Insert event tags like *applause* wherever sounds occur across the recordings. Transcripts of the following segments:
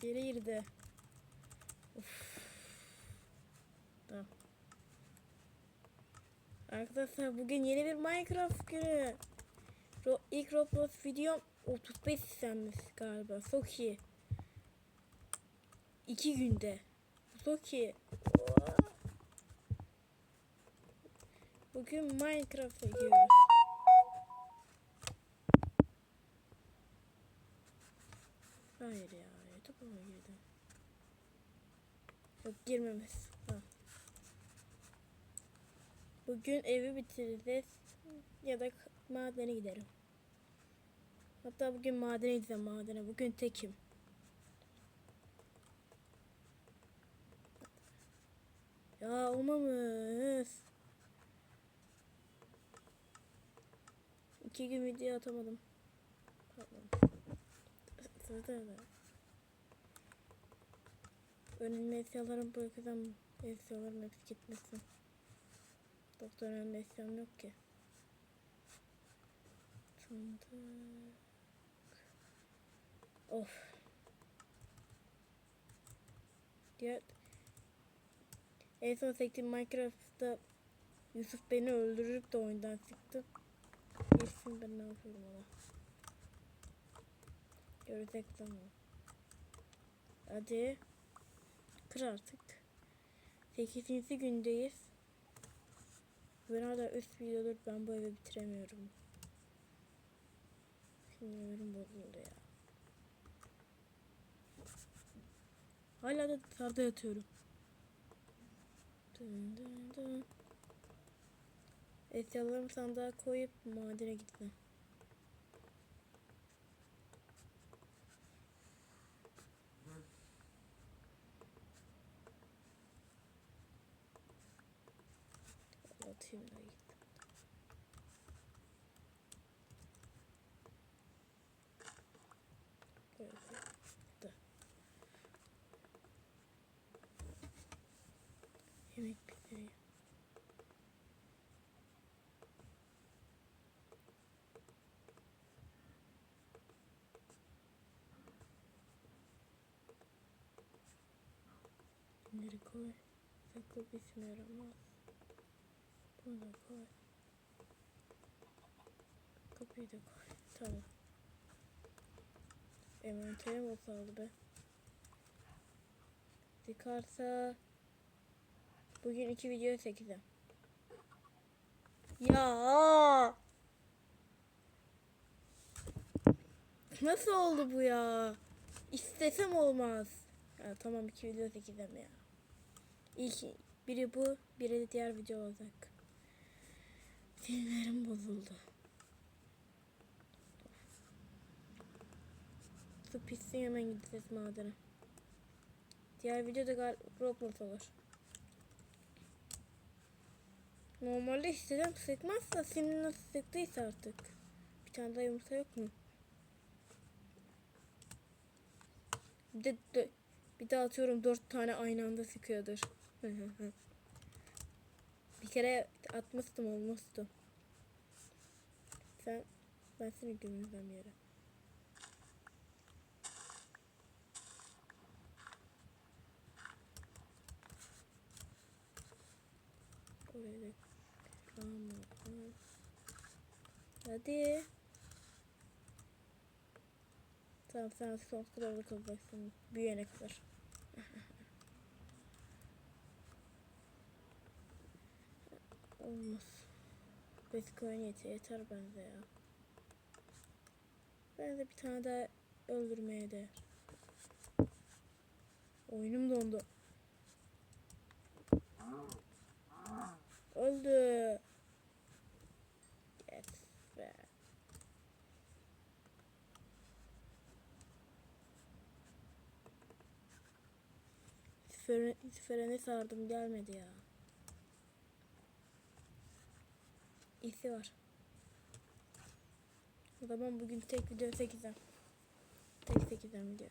Geri girdi. Arkadaşlar bugün yeni bir Minecraft günü. Ro ilk Roblox videom 35 izlenmiş galiba. Çok iyi. İki günde. Çok iyi. Bugün Minecraft çekiyoruz. Hayır ya. Mı girdim? Yok girmemiş. Ha. Bugün evi bitireceğiz. Ya da madene giderim. Hatta bugün madene gideceğim madene. Bugün tekim. Ya olmamış. İki gün video atamadım. Pardon. Sırada da. Önüme eşyalarımı bırakacağım. Eşyalarım hepsi gitmesin. Doktor önümde eşyam yok ki. Sandık. Of. Diğer en son çektiğim Minecraft'ta Yusuf beni öldürüp de oyundan çıktı. Geçsin ben ne yapıyorum ona. Görecek zaman. Hadi. Kır artık. 8. gündeyiz. Ben hala üst videodur ben bu evi bitiremiyorum. Sinirlerim bozuldu ya. Hala da dışarıda yatıyorum. Dın dın dın. Eşyalarımı sandığa koyup madene gittim. Gittim. Böyle. Da. Yemek pişireyim. Bunları koy. Saklı bir yaramaz. Bunu da koy. Kapıyı da koy. Tamam. Envantere mi kaldı be? Çıkarsa bugün iki video çekeceğim. Ya Nasıl oldu bu ya? İstesem olmaz. Ya, tamam iki video çekeceğim ya. İlk biri bu, biri de diğer video olacak. Sinirlerim bozuldu. Su pissin hemen gideceğiz madene. Diğer videoda Roblox olur. Normalde istesem sıkmazsa şimdi nasıl sıktıysa artık. Bir tane daha yumurta yok mu? Bir de, de bir de atıyorum dört tane aynı anda sıkıyordur. *laughs* bir kere atmıştım olmuştu. Sen ben seni gömeceğim yere. Oraya da Tamam. Hadi. Tamam sen son sırada kalacaksın. Büyüyene kadar. *laughs* Olmaz. Bitcoin yeter, yeter bence ya. Ben de bir tane daha öldürmeye değer. Oyunum dondu. Öldü. Yes be. Frene sardım gelmedi ya. İsi var. O zaman bugün tek video çekeceğim. Tek çekeceğim video.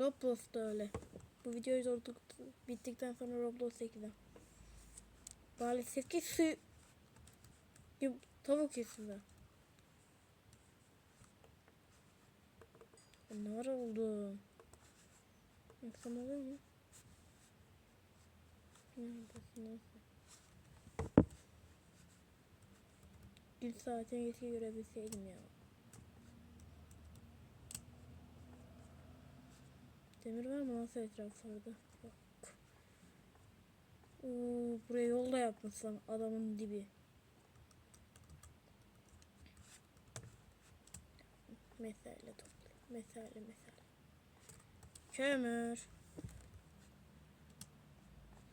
Roblox da öyle. Bu videoyu zorduk bittikten sonra Roblox çekeceğim. Maalesef ki su Yum- tavuk yesinler. Ne ara oldu? Yapsam oluyor mu? Neredesin Bir saate yetki görebilseydim ya. Demir var mı nasıl etraflarda? Yok. Oo, buraya yol da yapmışlar adamın dibi. Mesele topla. Mesele mesele. Kömür.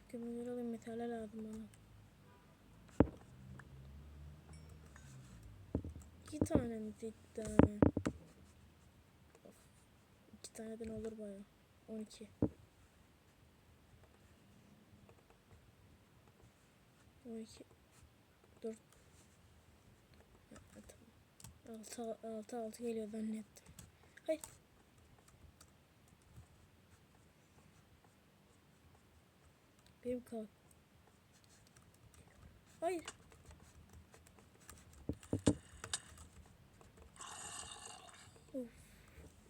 Kömürleri alayım metale lazım bana. İki tane mi iki tane? Of. İki taneden olur baya. On iki. On iki. Dört. Tamam. Altı, altı, altı geliyor zannettim. Hayır. Benim kalk. Hayır. Of.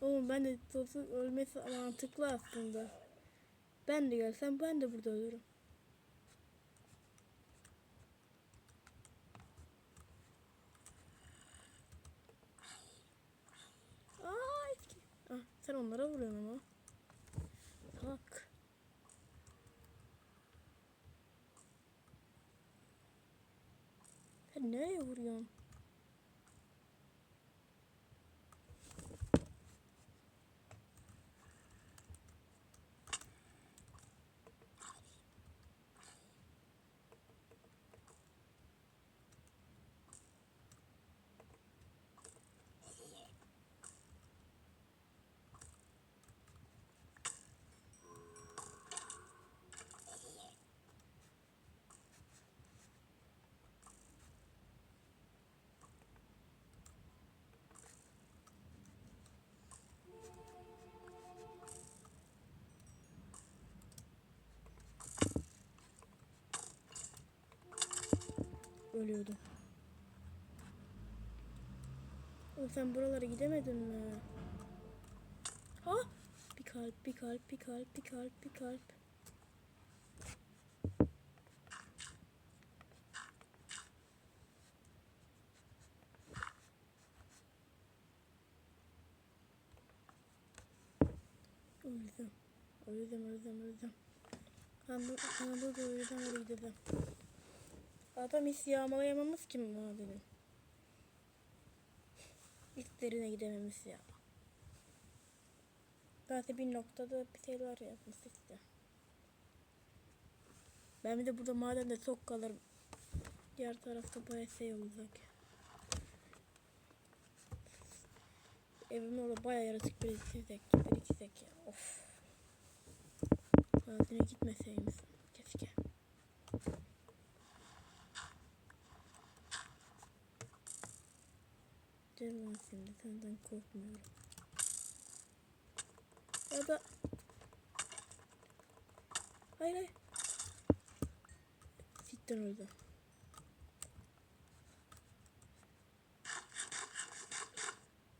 Oğlum ben de Tosu ölmesi mantıklı aslında. Ben de gelsem ben de burada ölürüm. Aa, etki. Ah, sen onlara vuruyorsun ama. Salak. Sen nereye vuruyorsun? Ölüyordum. O sen buralara gidemedin mi? Ha? Bir kalp, bir kalp, bir kalp, bir kalp, bir kalp. Öldüm. Öldüm, öldüm, öldüm. Ben bu, ben burada öldüm, gideceğim. Adam hiç yağmalayamamız ki madeni. İlk derine gidememiş ya. Zaten bir noktada bir şeyler yapmış işte. Ben bir de burada madende çok kalırım. Diğer tarafta bayağı şey olacak. Evimin orada bayağı yaratık birikecek. Birikecek ya. Of. Madene gitmeseymiş. Keşke. Gel lan şimdi senden korkmuyorum. Ya da Hayır hayır. Sitten öldü.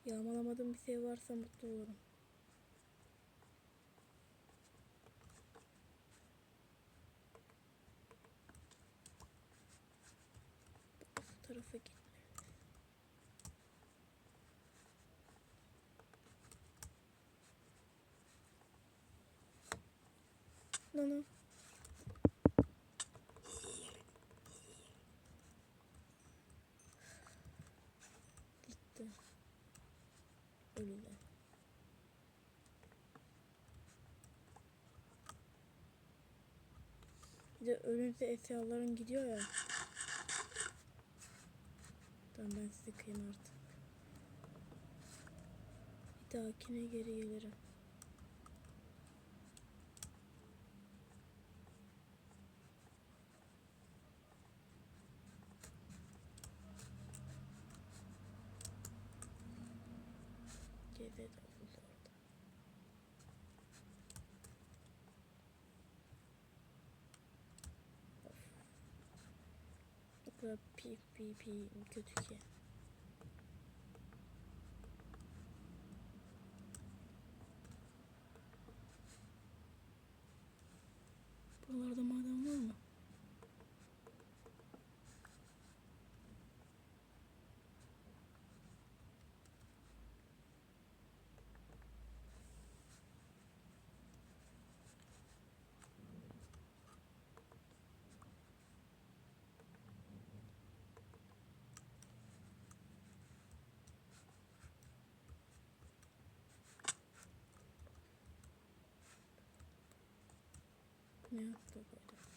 Yağmalamadığım bir şey varsa mutlu olurum. Bu tarafa git. Nana. Gitti. Öyle. Bir de ölünce eşyaların gidiyor ya. Tamam ben sizi kıyım artık. Bir dahakine geri gelirim. 这个皮皮皮你可以推荐。Yeah.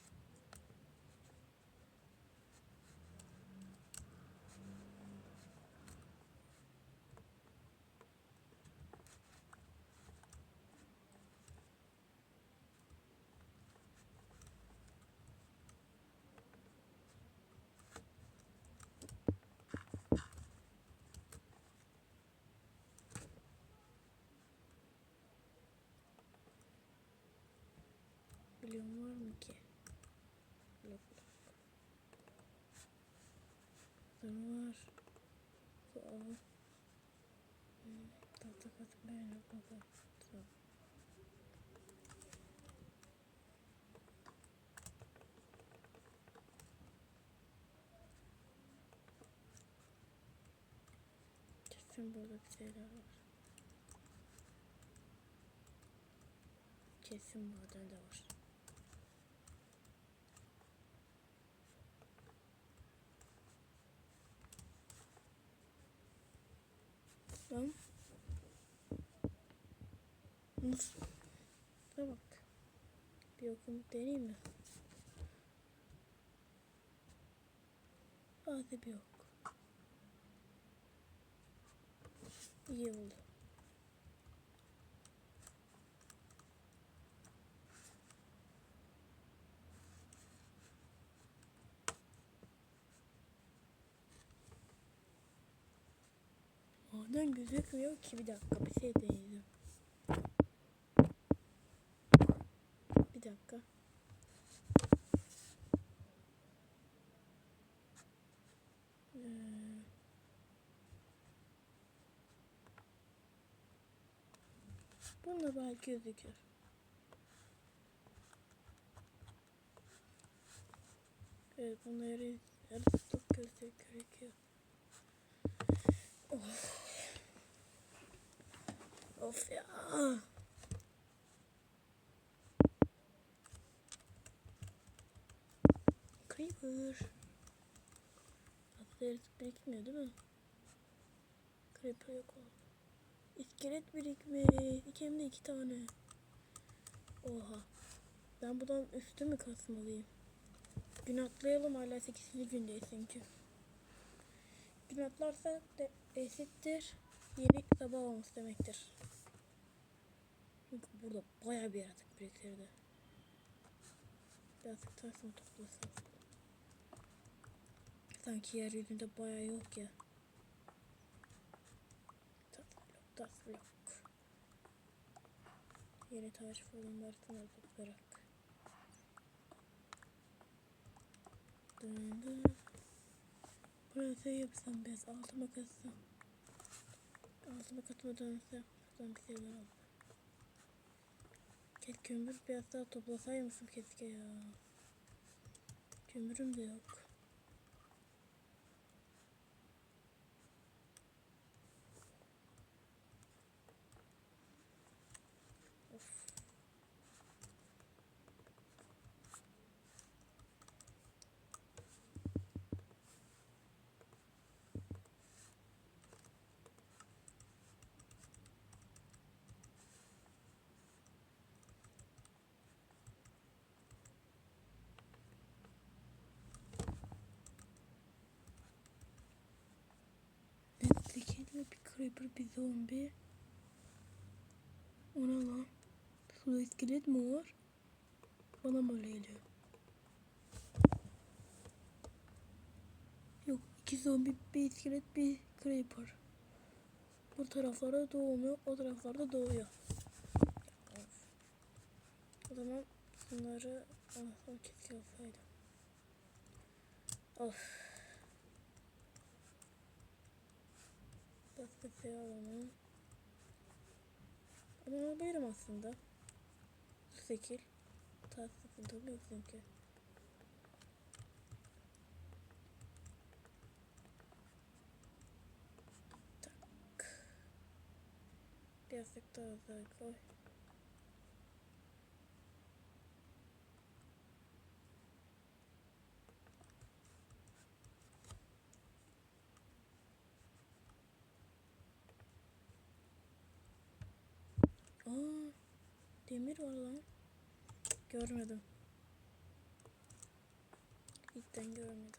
Biliyorum var mı ki? Yok. Var. Bu av. Hmm, Tahta katmaya yapmadım. Tamam. Kesin burada bir şeyler var. Kesin maden de var. Lan. Nasıl? Şuna bak. Okum deneyeyim mi? Hadi bir ok. İyi oldu. Maden gözükmüyor ki bir dakika bir şey deneyeceğim. Bir dakika. Ee, Bunda belki gözükür. Evet bunda yarı, yarısı çok gözüküyor. Of. Of ya. Creeper. Yaratık birikmiyor değil mi? Creeper yok oldu. İskelet birikmiş. İki hem de iki tane. Oha. Ben buradan üstü mü kasmalıyım? Gün atlayalım hala 8. gündeyiz çünkü. Gün atlarsa de eşittir. Yeni sabah olması demektir. Çünkü burada bayağı bir yaratık biriktirdi. Birazcık taşını toplasam. Sanki yeryüzünde bayağı yok ya. Yeni taş falan varsa alıp bırak. Dın. Buraya şey yapsam biraz altıma katsam. Altıma katmadansa buradan bir şeyler alsam. Keşke kömür biraz daha toplasaymışım keşke ya. Kömürüm de yok. Of. Tekeli bir creeper bir zombi. O ne lan? Suda iskelet mi var? Bana mı öyle geliyor? Yok iki zombi bir iskelet bir creeper. Bu taraflarda doğmuyor o taraflarda doğuyor. O zaman bunları anahtar keşke alsaydım. Of. Şey alamam. Ama alabilirim aslında. Su şekil. Tarz sıkıntım yok çünkü. Tak. Birazcık daha koy. Aa, demir var lan. Görmedim. İlkten görmedim.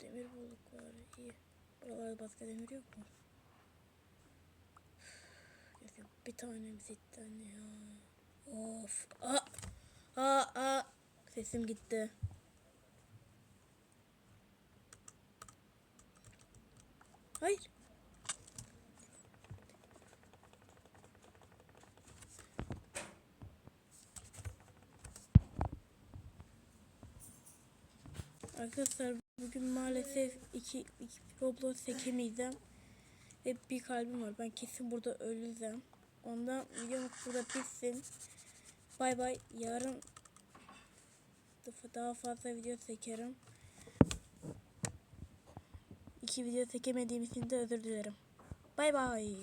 Demir bulduk var iyi. Buralarda başka demir yok mu? Üf, Bir tane cidden ya. Of. Aa. Aa, aa. Sesim gitti. Hayır. Arkadaşlar bugün maalesef iki, iki Roblox çekemeyeceğim. Ve bir kalbim var. Ben kesin burada öleceğim. Ondan videom burada bitsin. Bay bay. Yarın daha fazla video çekerim. İki video çekemediğim için de özür dilerim. Bay bay.